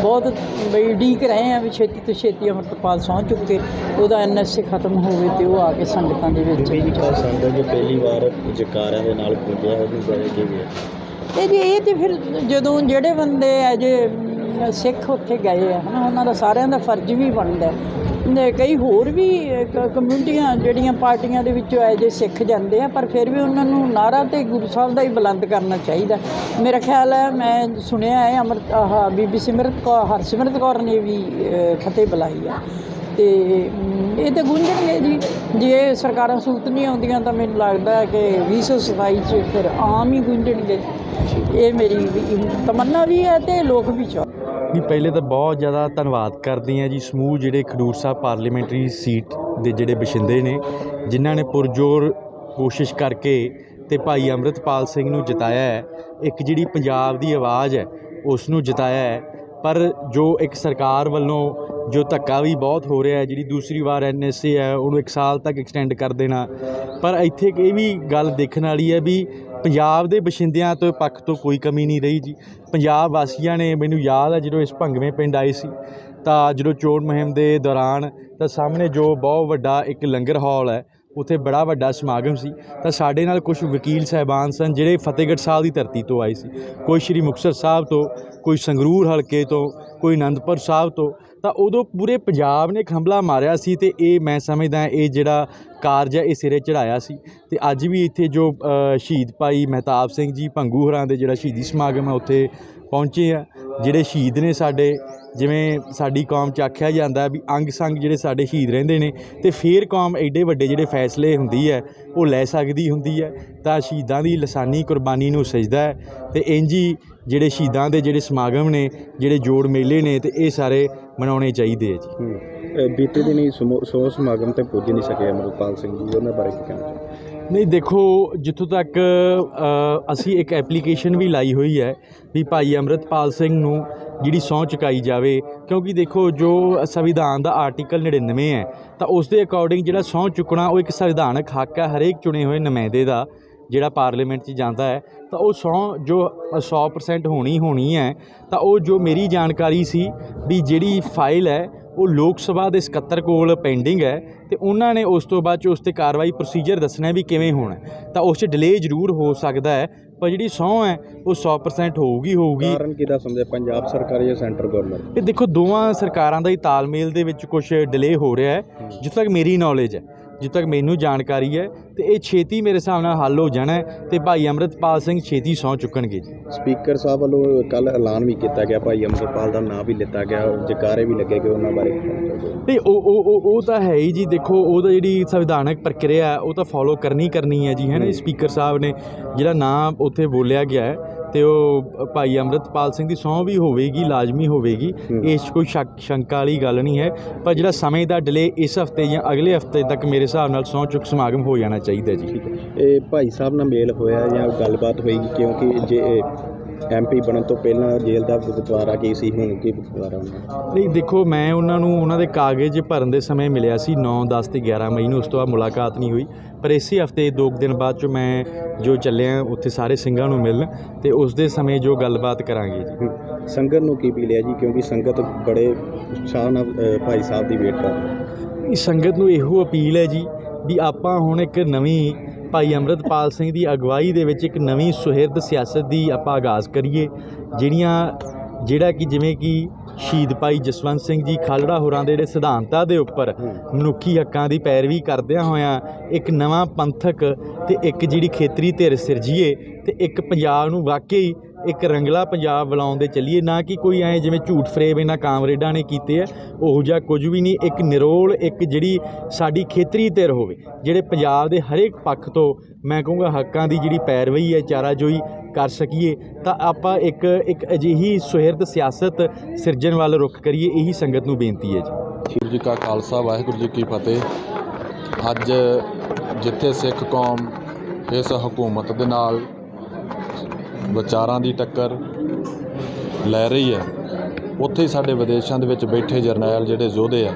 ਬਹੁਤ ਬਈ ਡੀਕ ਰਹੇ ਹਾਂ ਵੀ ਛੇਤੀ ਤੋਂ ਛੇਤੀ ਅੰਮ੍ਰਿਤਪਾਲ ਸਹੁੰ ਚੁੱਕੇ, ਉਹਦਾ ਐਨਐਸਏ ਖਤਮ ਹੋਵੇ ਤੇ ਉਹ ਆ ਕੇ ਸੰਗਤਾਂ ਦੇ ਵਿੱਚ ਜੀ ਕੱਲ ਸੰਗਤ ਜੋ ਪਹਿਲੀ ਵਾਰ ਜਕਾਰਿਆਂ ਦੇ ਨਾਲ ਪੁੱਜਿਆ ਉਹਨੂੰ ਬਾਰੇ ਕੀ ਗਿਆ। ਤੇ ਜੀ ਇਹ ਤੇ ਫਿਰ ਜਦੋਂ ਜਿਹੜੇ ਬੰਦੇ ਅਜੇ ਸਿੱਖ ਉੱਥੇ ਗਏ ਆ ਹਨਾ ਉਹਨਾਂ ਦਾ ਸਾਰਿਆਂ ਦਾ ਫਰਜ਼ ਵੀ ਬਣਦਾ। ਤੇ ਕਈ ਹੋਰ ਵੀ ਕਮਿਊਨਿਟੀਆਂ ਜਿਹੜੀਆਂ ਪਾਰਟੀਆਂ ਦੇ ਵਿੱਚੋਂ ਅਜੇ ਸਿੱਖ ਜਾਂਦੇ ਆ ਪਰ ਫਿਰ ਵੀ ਉਹਨਾਂ ਨੂੰ ਨਾਰਾ ਤੇ ਗੁਰੂ ਸਾਹਿਬ ਦਾ ਹੀ ਬੁਲੰਦ ਕਰਨਾ ਚਾਹੀਦਾ। ਮੇਰਾ ਖਿਆਲ ਹੈ ਮੈਂ ਸੁਣਿਆ ਹੈ ਅਮਰਤ ਆਹ ਬੀਬੀ ਸਿਮਰਤ ਕੌਰ ਹਰਸਿਮਰਤ ਕੌਰ ਨੇ ਵੀ ਫਤਿਹ ਬੁਲਾਈ ਆ। ਤੇ ਇਹ ਤੇ ਗੁੰਝਣਗੇ ਜੀ। ਜੇ ਸਰਕਾਰਾਂ ਸੂਤ ਨਹੀਂ ਆਉਂਦੀਆਂ ਤਾਂ ਮੈਨੂੰ ਲੱਗਦਾ ਹੈ ਕਿ 2027 ਚ ਫਿਰ ਆਮ ਹੀ ਗੁੰਝਣਗੇ। ਇਹ ਮੇਰੀ ਤਮੰਨਾ ਵੀ ਹੈ ਤੇ ਲੋਕ ਵੀ ਚਾਹੁੰਦੇ ਵੀ ਪਹਿਲੇ ਤਾਂ ਬਹੁਤ ਜ਼ਿਆਦਾ ਧੰਨਵਾਦ ਕਰਦੇ ਹਾਂ ਜੀ ਸਮੂਹ ਜਿਹੜੇ ਖਡੂਰ ਸਾਹਿਬ ਪਾਰਲੀਮੈਂਟਰੀ ਸੀਟ ਦੇ ਜਿਹੜੇ ਬਸ਼ਿੰਦੇ ਨੇ, ਜਿਨ੍ਹਾਂ ਨੇ ਪੁਰਜੋਰ ਕੋਸ਼ਿਸ਼ ਕਰਕੇ ਤੇ ਭਾਈ ਅੰਮ੍ਰਿਤਪਾਲ ਸਿੰਘ ਨੂੰ ਜਿਤਾਇਆ ਹੈ। ਇੱਕ ਜਿਹੜੀ ਪੰਜਾਬ ਦੀ ਆਵਾਜ਼ ਹੈ, ਉਸ ਨੂੰ ਜਿਤਾਇਆ ਹੈ। ਪਰ ਜੋ ਇੱਕ ਸਰਕਾਰ ਵੱਲੋਂ ਜੋ ਧੱਕਾ ਵੀ ਬਹੁਤ ਹੋ ਰਿਹਾ ਹੈ, ਜਿਹੜੀ ਦੂਸਰੀ ਵਾਰ ਐਨਐਸਏ ਹੈ, ਉਹਨੂੰ 1 ਸਾਲ ਤੱਕ ਐਕਸਟੈਂਡ ਕਰ ਦੇਣਾ। ਪਰ ਇੱਥੇ ਇੱਕ ਇਹ ਵੀ ਗੱਲ ਦੇਖਣ ਵਾਲੀ ਹੈ ਵੀ ਪੰਜਾਬ ਦੇ ਬਸ਼ਿੰਦਿਆਂ ਤੋਂ ਪੱਖ ਤੋਂ ਕੋਈ ਕਮੀ ਨਹੀਂ ਰਹੀ ਜੀ। ਪੰਜਾਬ ਵਾਸੀਆਂ ਨੇ ਮੈਨੂੰ ਯਾਦ ਹੈ, ਜਦੋਂ ਇਸ ਭੰਗਵੇਂ ਪਿੰਡ ਆਏ ਸੀ, ਤਾਂ ਜਦੋਂ ਚੋਣ ਮੁਹਿੰਮ ਦੇ ਦੌਰਾਨ ਤਾਂ ਸਾਹਮਣੇ ਜੋ ਬਹੁਤ ਵੱਡਾ ਇੱਕ ਲੰਗਰ ਹਾਲ ਹੈ, ਉੱਥੇ ਬੜਾ ਵੱਡਾ ਸਮਾਗਮ ਸੀ। ਤਾਂ ਸਾਡੇ ਨਾਲ ਕੁਝ ਵਕੀਲ ਸਾਹਿਬਾਨ ਸਨ, ਜਿਹੜੇ ਫਤਿਹਗੜ੍ਹ ਸਾਹਿਬ ਦੀ ਧਰਤੀ ਤੋਂ ਆਏ ਸੀ। ਕੋਈ ਸ਼੍ਰੀ ਮੁਕਤਸਰ ਸਾਹਿਬ ਤੋਂ ਕੋਈ ਸੰਗਰੂਰ ਹਲਕੇ ਤੋਂ, ਕੋਈ ਅਨੰਦਪੁਰ ਸਾਹਿਬ ਤੋਂ, ਤਾਂ ਉਦੋਂ ਪੂਰੇ ਪੰਜਾਬ ਨੇ ਖੰਭਲਾ ਮਾਰਿਆ ਸੀ ਤੇ ਇਹ ਮੈਂ ਸਮਝਦਾ ਇਹ ਜਿਹੜਾ ਕਾਰਜ ਹੈ ਇਹ ਸਿਰੇ ਚੜਾਇਆ ਸੀ। ਤੇ ਅੱਜ ਵੀ ਇੱਥੇ ਜੋ ਸ਼ਹੀਦ ਭਾਈ ਮਹਿਤਾਬ ਸਿੰਘ ਜੀ ਭੰਗੂ ਹੋਰਾਂ ਦੇ ਜਿਹੜਾ ਸ਼ਹੀਦੀ ਸਮਾਗਮ ਹੈ ਉੱਥੇ ਪਹੁੰਚੇ ਆ, ਜਿਹੜੇ ਸ਼ਹੀਦ ਨੇ ਸਾਡੇ, ਜਿਵੇਂ ਸਾਡੀ ਕੌਮ 'ਚ ਆਖਿਆ ਜਾਂਦਾ ਵੀ ਅੰਗ ਸੰਗ ਜਿਹੜੇ ਸਾਡੇ ਸ਼ਹੀਦ ਰਹਿੰਦੇ ਨੇ, ਤੇ ਫੇਰ ਕੌਮ ਐਡੇ ਵੱਡੇ ਜਿਹੜੇ ਫੈਸਲੇ ਹੁੰਦੀ ਹੈ, ਉਹ ਲੈ ਸਕਦੀ ਹੁੰਦੀ ਹੈ, ਤਾਂ ਸ਼ਹੀਦਾਂ ਦੀ ਲਸਾਨੀ ਕੁਰਬਾਨੀ ਨੂੰ ਸਜਦਾ ਹੈ, ਤੇ ਇੰਝ ਹੀ ਜਿਹੜੇ ਸ਼ਹੀਦਾਂ ਦੇ ਜਿਹੜੇ ਸਮਾਗਮ ਨੇ ਜਿਹੜੇ ਜੋੜ ਮੇਲੇ ਨੇ ਤੇ ਇਹ ਸਾਰੇ ਮਨਾਉਣੇ ਚਾਹੀਦੇ ਆ ਜੀ। ਬੀਤੇ ਦਿਨੀ ਸੌ ਸਮਾਗਮ ਤੇ ਪੁੱਜ ਨਹੀਂ ਸਕੇ ਅੰਮ੍ਰਿਤਪਾਲ ਸਿੰਘ ਜੀ ਉਹਨਾਂ ਬਾਰੇ ਕੀ ਕਹਿਣਾ ਨਹੀਂ ਦੇਖੋ ਜਿੱਥੋਂ ਤੱਕ ਅਸੀਂ ਇੱਕ ਐਪਲੀਕੇਸ਼ਨ ਵੀ ਲਾਈ ਹੋਈ ਹੈ ਵੀ ਭਾਈ ਅੰਮ੍ਰਿਤਪਾਲ ਸਿੰਘ ਨੂੰ ਜਿਹੜੀ ਸਹੁੰ ਚੁਕਾਈ ਜਾਵੇ ਕਿਉਂਕਿ ਦੇਖੋ ਜੋ ਸੰਵਿਧਾਨ ਦਾ ਆਰਟੀਕਲ 99 ਹੈ ਤਾਂ ਉਸ ਦੇ ਅਕੋਰਡਿੰਗ ਜਿਹੜਾ ਸਹੁੰ ਚੁੱਕਣਾ ਉਹ ਇੱਕ ਸੰਵਿਧਾਨਕ ਹੱਕ ਹੈ ਹਰੇਕ ਚੁਣੇ ਹੋਏ ਨੁਮਾਇੰਦੇ ਦਾ। ਜਿਹੜਾ ਪਾਰਲੀਮੈਂਟ 'ਚ ਜਾਂਦਾ ਹੈ ਤਾਂ ਉਹ ਸਹੁੰ ਜੋ 100% ਹੋਣੀ ਹੋਣੀ ਹੈ ਤਾਂ ਉਹ ਜੋ ਮੇਰੀ ਜਾਣਕਾਰੀ ਸੀ ਵੀ ਜਿਹੜੀ ਫਾਈਲ ਹੈ ਉਹ ਲੋਕ ਸਭਾ ਦੇ ਸਕੱਤਰ ਕੋਲ ਪੈਂਡਿੰਗ ਹੈ ਤੇ ਉਹਨਾਂ ਨੇ ਉਸ ਤੋਂ ਬਾਅਦ 'ਚ ਉਸ ਤੇ ਕਾਰਵਾਈ ਪ੍ਰੋਸੀਜਰ ਦੱਸਣਾ ਵੀ ਕਿਵੇਂ ਹੋਣਾ। ਤਾਂ ਉਸ 'ਚ ਡਿਲੇ ਜ਼ਰੂਰ ਹੋ ਸਕਦਾ ਹੈ ਪਰ ਜਿਹੜੀ ਸਹੁੰ ਹੈ ਉਹ 100% ਹੋਊਗੀ ਹੋਊਗੀ। ਕਾਰਨ ਕਿਹਦਾ ਸਮਝਿਆ ਪੰਜਾਬ ਸਰਕਾਰ ਜਾਂ ਸੈਂਟਰ ਗਵਰਨਮੈਂਟ ਇਹ ਦੇਖੋ ਦੋਵਾਂ ਸਰਕਾਰਾਂ ਦਾ ਹੀ ਤਾਲਮੇਲ ਦੇ ਵਿੱਚ ਕੁਝ ਡਿਲੇ ਹੋ ਰਿਹਾ ਹੈ ਜਿੱਥੋਂ ਤੱਕ ਮੇਰੀ ਨੌਲੇਜ ਹੈ। ਜਿੱਥੋਂ ਤੱਕ ਮੈਨੂੰ ਜਾਣਕਾਰੀ ਹੈ ਤੇ ਇਹ ਛੇਤੀ ਮੇਰੇ ਹਿਸਾਬ ਨਾਲ ਹੱਲ ਹੋ ਜਾਣਾ ਹੈ ਤੇ ਭਾਈ ਅੰਮ੍ਰਿਤਪਾਲ ਸਿੰਘ ਛੇਤੀ ਸਹੁੰ ਚੁੱਕਣਗੇ ਜੀ। ਸਪੀਕਰ ਸਾਹਿਬ ਵੱਲੋਂ ਕੱਲ ਐਲਾਨ ਵੀ ਕੀਤਾ ਗਿਆ ਭਾਈ ਅੰਮ੍ਰਿਤਪਾਲ ਦਾ ਨਾਮ ਵੀ ਲਿੱਤਾ ਗਿਆ ਜਕਾਰੇ ਵੀ ਲੱਗੇ ਗਏ ਉਹਨਾਂ ਬਾਰੇ? ਨਹੀਂ ਉਹ ਉਹ ਉਹ- ਉਹ ਤਾਂ ਹੈ ਹੀ ਜੀ ਦੇਖੋ ਉਹਦਾ ਜਿਹੜੀ ਸੰਵਿਧਾਨਕ ਪ੍ਰਕਿਰਿਆ ਹੈ, ਉਹ ਤਾਂ ਫੋਲੋ ਕਰਨੀ ਕਰਨੀ ਹੈ ਜੀ ਹੈ ਨਾ ਸਪੀਕਰ ਸਾਹਿਬ ਨੇ ਜਿਹੜਾ ਨਾਮ ਉੱਥੇ ਬੋਲਿਆ ਗਿਆ ਹੈ ਤੇ ਉਹ ਭਾਈ ਅੰਮ੍ਰਿਤਪਾਲ ਸਿੰਘ ਦੀ ਸਹੁੰ ਵੀ ਹੋਵੇਗੀ ਲਾਜ਼ਮੀ ਹੋਵੇਗੀ। ਇਸ 'ਚ ਕੋਈ ਸ਼ੱਕ ਸ਼ੰਕਾ ਵਾਲੀ ਗੱਲ ਨਹੀਂ ਹੈ। ਪਰ ਜਿਹੜਾ ਸਮੇਂ ਦਾ ਡਿਲੇ ਇਸ ਹਫ਼ਤੇ ਜਾਂ ਅਗਲੇ ਹਫ਼ਤੇ ਤੱਕ ਮੇਰੇ ਹਿਸਾਬ ਨਾਲ ਸਹੁੰ ਚੁੱਕ ਸਮਾਗਮ ਹੋ ਜਾਣਾ ਚਾਹੀਦਾ ਜੀ। ਇਹ ਭਾਈ ਸਾਹਿਬ ਨਾਲ ਮੇਲ ਹੋਇਆ ਜਾਂ ਗੱਲਬਾਤ ਹੋਏਗੀ ਕਿਉਂਕਿ ਜੇ ਐਮਪੀ ਬਣਨ ਤੋਂ ਪਹਿਲਾਂ ਜੇਲ੍ਹ ਦਾ ਗੁਰਦੁਆਰਾ ਕੀ ਸੀ? ਹੁਣ ਕੀ ਗੁਰਦੁਆਰਾ ਹੋਣਾ ਨਹੀਂ ਦੇਖੋ ਮੈਂ ਉਹਨਾਂ ਨੂੰ ਉਹਨਾਂ ਦੇ ਕਾਗਜ਼ ਭਰਨ ਦੇ ਸਮੇਂ ਮਿਲਿਆ ਸੀ 9 10 ਤੇ 11 ਮਈ ਨੂੰ ਉਸ ਤੋਂ ਬਾਅਦ ਮੁਲਾਕਾਤ ਨਹੀਂ ਹੋਈ। ਪਰ ਇਸੇ ਹਫ਼ਤੇ ਦੋ ਕੁ ਦਿਨ ਬਾਅਦ ਚ ਮੈਂ ਜੋ ਚੱਲਿਆ ਉੱਥੇ ਸਾਰੇ ਸਿੰਘਾਂ ਨੂੰ ਮਿਲਣ ਤੇ ਉਸ ਦੇ ਸਮੇਂ ਜੋ ਗੱਲਬਾਤ ਕਰਾਂਗੇ ਜੀ। ਸੰਗਤ ਨੂੰ ਕੀ ਪੀ ਲਿਆ ਜੀ? ਕਿਉਂਕਿ ਸੰਗਤ ਬੜੇ ਉਤਸ਼ਾਹ ਨਾਲ ਭਾਈ ਸਾਹਿਬ ਦੀ ਵੇਟ ਕਰ ਰਹੀ ਹੈ ਸੰਗਤ ਨੂੰ ਇਹੋ ਅਪੀਲ ਹੈ ਜੀ ਵੀ ਆਪਾਂ ਹੁਣ ਇੱਕ ਨਵੀਂ ਭਾਈ ਅੰਮ੍ਰਿਤਪਾਲ ਸਿੰਘ ਦੀ ਅਗਵਾਈ ਦੇ ਵਿੱਚ ਇੱਕ ਨਵੀਂ ਸੁਹਿਰਦ ਸਿਆਸਤ ਦੀ ਆਪਾਂ ਆਗਾਜ਼ ਕਰੀਏ, ਜਿਹੜੀਆਂ, ਜਿਹੜਾ ਕਿ ਜਿਵੇਂ ਕਿ ਸ਼ਹੀਦ ਭਾਈ ਜਸਵੰਤ ਸਿੰਘ ਜੀ ਖਾਲੜਾ ਹੋਰਾਂ ਦੇ ਜਿਹੜੇ ਸਿਧਾਂਤਾਂ ਦੇ ਉੱਪਰ ਮਨੁੱਖੀ ਹੱਕਾਂ ਦੀ ਪੈਰਵੀ ਕਰਦਿਆਂ ਹੋਇਆਂ ਇੱਕ ਨਵਾਂ ਪੰਥਕ ਤੇ ਇੱਕ ਜਿਹੜੀ ਖੇਤਰੀ ਧਿਰ ਸਿਰਜੀਏ ਤੇ ਇੱਕ ਪੰਜਾਬ ਨੂੰ ਵਾਕਈ ਇੱਕ ਰੰਗਲਾ ਪੰਜਾਬ ਬੁਲਾਉਣ ਦੇ ਚੱਲੀਏ, ਨਾ ਕਿ ਕੋਈ ਐ ਜਿਵੇਂ ਝੂਠ ਫਰੇਬ ਇਹਨਾਂ ਕਾਮਰੇਡਾਂ ਨੇ ਕੀਤੇ ਆ, ਉਹੋ ਜਿਹਾ ਕੁਝ ਵੀ ਨਹੀਂ, ਇੱਕ ਨਿਰੋਲ, ਇੱਕ ਜਿਹੜੀ ਸਾਡੀ ਖੇਤਰੀ ਧਿਰ ਹੋਵੇ, ਜਿਹੜੇ ਪੰਜਾਬ ਦੇ ਹਰੇਕ ਪੱਖ ਤੋਂ ਮੈਂ ਕਹੂੰਗਾ ਹੱਕਾਂ ਦੀ ਜਿਹੜੀ ਪੈਰਵਈ ਹੈ, ਚਾਰਾਜੋਈ ਕਰ ਸਕੀਏ, ਤਾਂ ਆਪਾਂ ਇੱਕ ਇੱਕ ਅਜਿਹੀ ਸੁਹਿਰਦ ਸਿਆਸਤ ਸਿਰਜਣ ਵੱਲ ਰੁਖ ਕਰੀਏ, ਇਹੀ ਸੰਗਤ ਨੂੰ ਬੇਨਤੀ ਹੈ ਜੀ। ਵਾਹਿਗੁਰੂ ਜੀ ਕਾ ਖਾਲਸਾ, ਵਾਹਿਗੁਰੂ ਜੀ ਕੀ ਫਤਿਹ। ਅੱਜ ਜਿੱਥੇ ਸਿੱਖ ਕੌਮ ਇਸ ਹਕੂਮਤ ਦੇ ਨਾਲ ਵਿਚਾਰਾਂ ਦੀ ਟੱਕਰ ਲੈ ਰਹੀ ਹੈ। ਉੱਥੇ ਹੀ ਸਾਡੇ ਵਿਦੇਸ਼ਾਂ ਦੇ ਵਿੱਚ ਬੈਠੇ ਜਰਨੈਲ ਜਿਹੜੇ ਯੋਧੇ ਆ,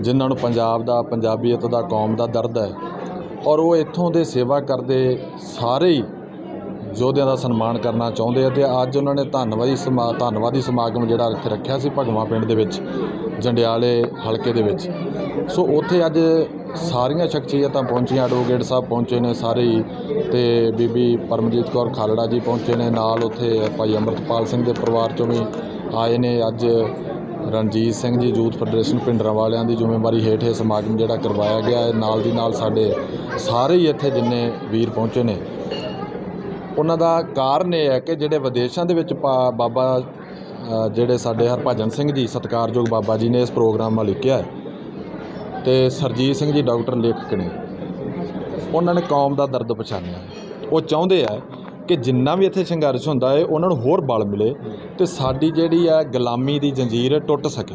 ਜਿਨ੍ਹਾਂ ਨੂੰ ਪੰਜਾਬ ਦਾ, ਪੰਜਾਬੀਅਤ ਦਾ, ਕੌਮ ਦਾ ਦਰਦ ਹੈ ਔਰ ਉਹ ਇੱਥੋਂ ਦੇ ਸੇਵਾ ਕਰਦੇ ਸਾਰੇ ਹੀ ਯੋਧਿਆਂ ਦਾ ਸਨਮਾਨ ਕਰਨਾ ਚਾਹੁੰਦੇ ਆ ਤੇ ਅੱਜ ਉਹਨਾਂ ਨੇ ਧੰਨਵਾਦੀ ਸਮਾ, ਧੰਨਵਾਦੀ ਸਮਾਗਮ ਜਿਹੜਾ ਇੱਥੇ ਰੱਖਿਆ ਸੀ ਭਗਵਾਂ ਪਿੰਡ ਦੇ ਵਿੱਚ, ਜੰਡਿਆਲੇ ਹਲਕੇ ਦੇ ਵਿੱਚ। ਸੋ ਉੱਥੇ ਅੱਜ ਸਾਰੀਆਂ ਸ਼ਖਸੀਅਤਾਂ ਪਹੁੰਚੀਆਂ ਐਡਵੋਕੇਟ ਸਾਹਿਬ ਪਹੁੰਚੇ ਨੇ ਸਾਰੇ ਹੀ ਤੇ ਬੀਬੀ ਪਰਮਜੀਤ ਕੌਰ ਖਾਲੜਾ ਜੀ ਪਹੁੰਚੇ ਨੇ, ਨਾਲ ਉੱਥੇ ਭਾਈ ਅੰਮ੍ਰਿਤਪਾਲ ਸਿੰਘ ਦੇ ਪਰਿਵਾਰ ਚੋਂ ਵੀ ਆਏ ਨੇ। ਅੱਜ ਰਣਜੀਤ ਸਿੰਘ ਜੀ, ਯੂਥ ਫੈਡਰੇਸ਼ਨ ਪਿੰਡਰਾਂ ਵਾਲਿਆਂ ਦੀ ਜ਼ਿੰਮੇਵਾਰੀ ਹੇਠ ਇਹ ਸਮਾਗਮ ਜਿਹੜਾ ਕਰਵਾਇਆ ਗਿਆ ਹੈ। ਨਾਲ ਦੀ ਨਾਲ ਸਾਡੇ ਸਾਰੇ ਹੀ ਇੱਥੇ ਜਿੰਨੇ ਵੀਰ ਪਹੁੰਚੇ ਨੇ। ਉਹਨਾਂ ਦਾ ਕਾਰਨ ਇਹ ਹੈ ਕਿ ਜਿਹੜੇ ਵਿਦੇਸ਼ਾਂ ਦੇ ਵਿੱਚ ਪਾ- ਬਾਬਾ ਜਿਹੜੇ ਸਾਡੇ ਹਰਭਜਨ ਸਿੰਘ ਜੀ, ਸਤਿਕਾਰਯੋਗ ਬਾਬਾ ਜੀ ਨੇ ਇਸ ਪ੍ਰੋਗਰਾਮ ਵੱਲ ਲਿਖਿਆ ਹੈ। ਤੇ ਸਰਜੀਤ ਸਿੰਘ ਜੀ ਡਾਕਟਰ ਲੇਖਕ ਨੇ। ਉਹਨਾਂ ਨੇ ਕੌਮ ਦਾ ਦਰਦ ਪਛਾਣਿਆ। ਉਹ ਚਾਹੁੰਦੇ ਆ ਕਿ ਜਿੰਨਾ ਵੀ ਇੱਥੇ ਸੰਘਰਸ਼ ਹੁੰਦਾ ਹੈ ਉਹਨਾਂ ਨੂੰ ਹੋਰ ਬਲ ਮਿਲੇ ਤੇ ਸਾਡੀ ਜਿਹੜੀ ਹੈ ਗੁਲਾਮੀ ਦੀ ਜੰਜੀਰ ਟੁੱਟ ਸਕੇ।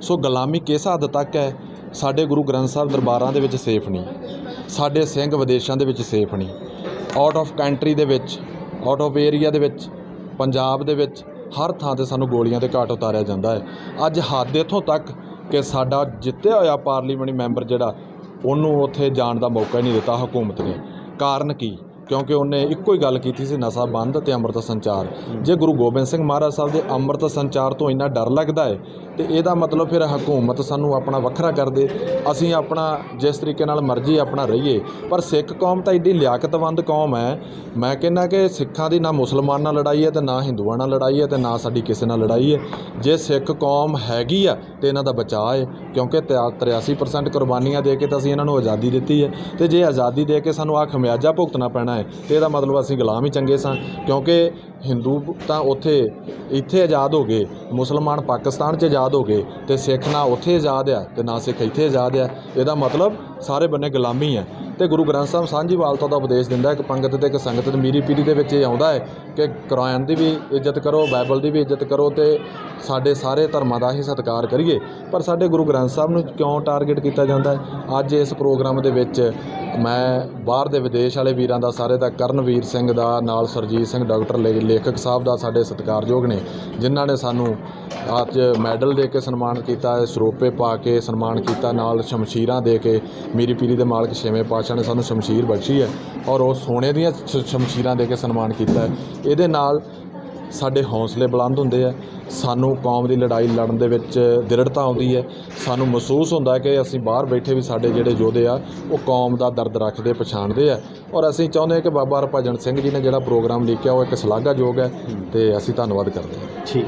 ਸੋ ਗੁਲਾਮੀ ਕਿਸ ਹੱਦ ਤੱਕ ਹੈ? ਸਾਡੇ ਗੁਰੂ ਗ੍ਰੰਥ ਸਾਹਿਬ ਦਰਬਾਰਾਂ ਦੇ ਵਿੱਚ ਸੇਫ ਨਹੀਂ। ਸਾਡੇ ਸਿੰਘ ਵਿਦੇਸ਼ਾਂ ਦੇ ਵਿੱਚ ਸੇਫ ਨਹੀਂ। ਆਊਟ ਆਫ ਕੰਟਰੀ ਦੇ ਵਿੱਚ ਆਊਟ ਆਫ ਏਰੀਆ ਦੇ ਵਿੱਚ, ਪੰਜਾਬ ਦੇ ਵਿੱਚ ਹਰ ਥਾਂ ਤੇ ਸਾਨੂੰ ਗੋਲੀਆਂ ਤੇ ਘਾਟ ਉਤਾਰਿਆ ਜਾਂਦਾ ਹੈ ਅੱਜ ਹੱਦ ਇੱਥੋਂ ਤੱਕ ਕਿ ਸਾਡਾ ਜਿੱਤਿਆ ਹੋਇਆ ਪਾਰਲੀਮੈਂਟ ਮੈਂਬਰ ਜਿਹੜਾ ਉਹਨੂੰ ਉੱਥੇ ਜਾਣ ਦਾ ਮੌਕਾ ਹੀ ਨਹੀਂ ਦਿੱਤਾ ਹਕੂਮਤ ਨੇ। ਕਾਰਨ ਕੀ? ਕਿਉਂਕਿ ਉਹਨੇ ਇੱਕੋ ਹੀ ਗੱਲ ਕੀਤੀ ਸੀ ਨਸ਼ਾ ਬੰਦ ਤੇ ਅੰਮ੍ਰਿਤ ਸੰਚਾਰ। ਜੇ ਗੁਰੂ ਗੋਬਿੰਦ ਸਿੰਘ ਮਹਾਰਾਜ ਸਾਹਿਬ ਦੇ ਅੰਮ੍ਰਿਤ ਸੰਚਾਰ ਤੋਂ ਇੰਨਾ ਡਰ ਲੱਗਦਾ ਹੈ ਤੇ ਇਹਦਾ ਮਤਲਬ ਫਿਰ ਹਕੂਮਤ ਸਾਨੂੰ ਆਪਣਾ ਵੱਖਰਾ ਕਰ ਦੇ। ਅਸੀਂ ਆਪਣਾ ਜਿਸ ਤਰੀਕੇ ਨਾਲ ਮਰਜ਼ੀ ਆਪਣਾ ਰਹੀਏ। ਪਰ ਸਿੱਖ ਕੌਮ ਤਾਂ ਏਡੀ ਲਿਆਕਤਵੰਦ ਕੌਮ ਹੈ। ਮੈਂ ਕਹਿੰਦਾ ਕਿ ਸਿੱਖਾਂ ਦੀ ਨਾ ਮੁਸਲਮਾਨ ਨਾਲ ਲੜਾਈ ਹੈ ਤੇ ਨਾ ਹਿੰਦੂਆਂ ਨਾਲ ਲੜਾਈ ਹੈ ਤੇ ਨਾ ਸਾਡੀ ਕਿਸੇ ਨਾਲ ਲੜਾਈ ਹੈ। ਜੇ ਸਿੱਖ ਕੌਮ ਹੈਗੀ ਆ ਤੇ ਇਹਨਾਂ ਦਾ ਬਚਾਅ ਹੈ, ਕਿਉਂਕਿ ਤਿਆ- 83% ਕੁਰਬਾਨੀਆਂ ਦੇ ਕੇ ਤਾਂ ਅਸੀਂ ਇਹਨਾਂ ਨੂੰ ਆਜ਼ਾਦੀ ਦਿੱਤੀ ਹੈ। ਤੇ ਜੇ ਆਜ਼ਾਦੀ ਦੇ ਕੇ ਸਾਨੂੰ ਆ ਖਮਿਆਜਾ ਭੁਗਤਣਾ ਪੈਣਾ ਹੈ, ਤੇ ਇਹਦਾ ਮਤਲਬ ਅਸੀਂ ਗੁਲਾਮ ਹੀ ਚੰਗੇ ਸਾਂ। ਕਿਉਂਕਿ ਹਿੰਦੂ ਤਾਂ ਉੱਥੇ, ਇੱਥੇ ਆਜ਼ਾਦ ਹੋ ਗਏ। ਮੁਸਲਮਾਨ ਪਾਕਿਸਤਾਨ 'ਚ ਆਜ਼ਾਦ ਹੋ ਗਏ ਤੇ ਸਿੱਖ ਨਾ ਉੱਥੇ ਆਜ਼ਾਦ ਆ ਤੇ ਨਾ ਸਿੱਖ ਇੱਥੇ ਆਜ਼ਾਦ ਆ। ਇਹਦਾ ਮਤਲਬ ਸਾਰੇ ਬੰਨੇ ਗੁਲਾਮੀ ਹੈ ਤੇ ਗੁਰੂ ਗ੍ਰੰਥ ਸਾਹਿਬ ਸਾਂਝੀ ਵਾਲਤਾ ਦਾ ਉਪਦੇਸ਼ ਦਿੰਦਾ ਹੈ ਕਿ ਪੰਗਤ ਤੇ ਇੱਕ ਸੰਗਤ ਤੇ ਮੀਰੀ ਪੀਰੀ ਦੇ ਵਿੱਚ ਇਹ ਆਉਂਦਾ ਹੈ ਕਿ ਕੁਰਾਨ ਦੀ ਵੀ ਇੱਜ਼ਤ ਕਰੋ, ਬਾਈਬਲ ਦੀ ਵੀ ਇੱਜ਼ਤ ਕਰੋ ਤੇ ਸਾਡੇ ਸਾਰੇ ਧਰਮਾਂ ਦਾ ਹੀ ਸਤਿਕਾਰ ਕਰੀਏ। ਪਰ ਸਾਡੇ ਗੁਰੂ ਗ੍ਰੰਥ ਸਾਹਿਬ ਨੂੰ ਕਿਉਂ ਟਾਰਗੇਟ ਕੀਤਾ ਜਾਂਦਾ ਹੈ? ਅੱਜ ਇਸ ਪ੍ਰੋਗਰਾਮ ਦੇ ਵਿੱਚ ਮੈਂ ਬਾਹਰ ਦੇ ਵਿਦੇਸ਼ ਵਾਲੇ ਵੀਰਾਂ ਦਾ ਸਾਰੇ ਦਾ ਕਰਨਵੀਰ ਸਿੰਘ ਦਾ, ਨਾਲ ਸਰਜੀਤ ਸਿੰਘ, ਡਾਕਟਰ ਲੇ- ਲੇਖਕ ਸਾਹਿਬ ਦਾ ਸਾਡੇ ਸਤਿਕਾਰਯੋਗ ਨੇ, ਜਿਨ੍ਹਾਂ ਨੇ ਸਾਨੂੰ ਅੱਜ ਮੈਡਲ ਦੇ ਕੇ ਸਨਮਾਨ ਕੀਤਾ ਸਰੋਪੇ ਪਾ ਕੇ ਸਨਮਾਨ ਕੀਤਾ, ਨਾਲ ਸ਼ਮਸ਼ੀਰਾਂ ਦੇ ਕੇ ਮੀਰੀ ਪੀਰੀ ਦੇ ਮਾਲਕ ਛੇਵੇਂ ਪਾਤਸ਼ਾਹ ਨੇ ਸਾਨੂੰ ਸ਼ਮਸ਼ੀਰ ਬਖਸ਼ੀ ਹੈ ਔਰ ਉਹ ਸੋਨੇ ਦੀਆਂ ਸ਼ਮਸ਼ੀਰਾਂ ਦੇ ਕੇ ਸਨਮਾਨ ਕੀਤਾ ਹੈ। ਇਹਦੇ ਨਾਲ ਸਾਡੇ ਹੌਸਲੇ ਬੁਲੰਦ ਹੁੰਦੇ ਆ। ਸਾਨੂੰ ਕੌਮ ਦੀ ਲੜਾਈ ਲੜਨ ਦੇ ਵਿੱਚ ਦ੍ਰਿੜਤਾ ਆਉਂਦੀ ਹੈ। ਸਾਨੂੰ ਮਹਿਸੂਸ ਹੁੰਦਾ ਕਿ ਅਸੀਂ ਬਾਹਰ ਬੈਠੇ ਵੀ ਸਾਡੇ ਜਿਹੜੇ ਯੋਧੇ ਆ, ਉਹ ਕੌਮ ਦਾ ਦਰਦ ਰੱਖਦੇ, ਪਛਾਣਦੇ ਆ। ਔਰ ਅਸੀਂ ਚਾਹੁੰਦੇ ਹਾਂ ਕਿ ਬਾਬਾ ਹਰਭਜਨ ਸਿੰਘ ਜੀ ਨੇ ਜਿਹੜਾ ਪ੍ਰੋਗਰਾਮ ਲਿਖਿਆ, ਉਹ ਇੱਕ ਸ਼ਲਾਘਾਯੋਗ ਹੈ ਤੇ ਅਸੀਂ ਧੰਨਵਾਦ ਕਰਦੇ ਹਾਂ। ਠੀਕ।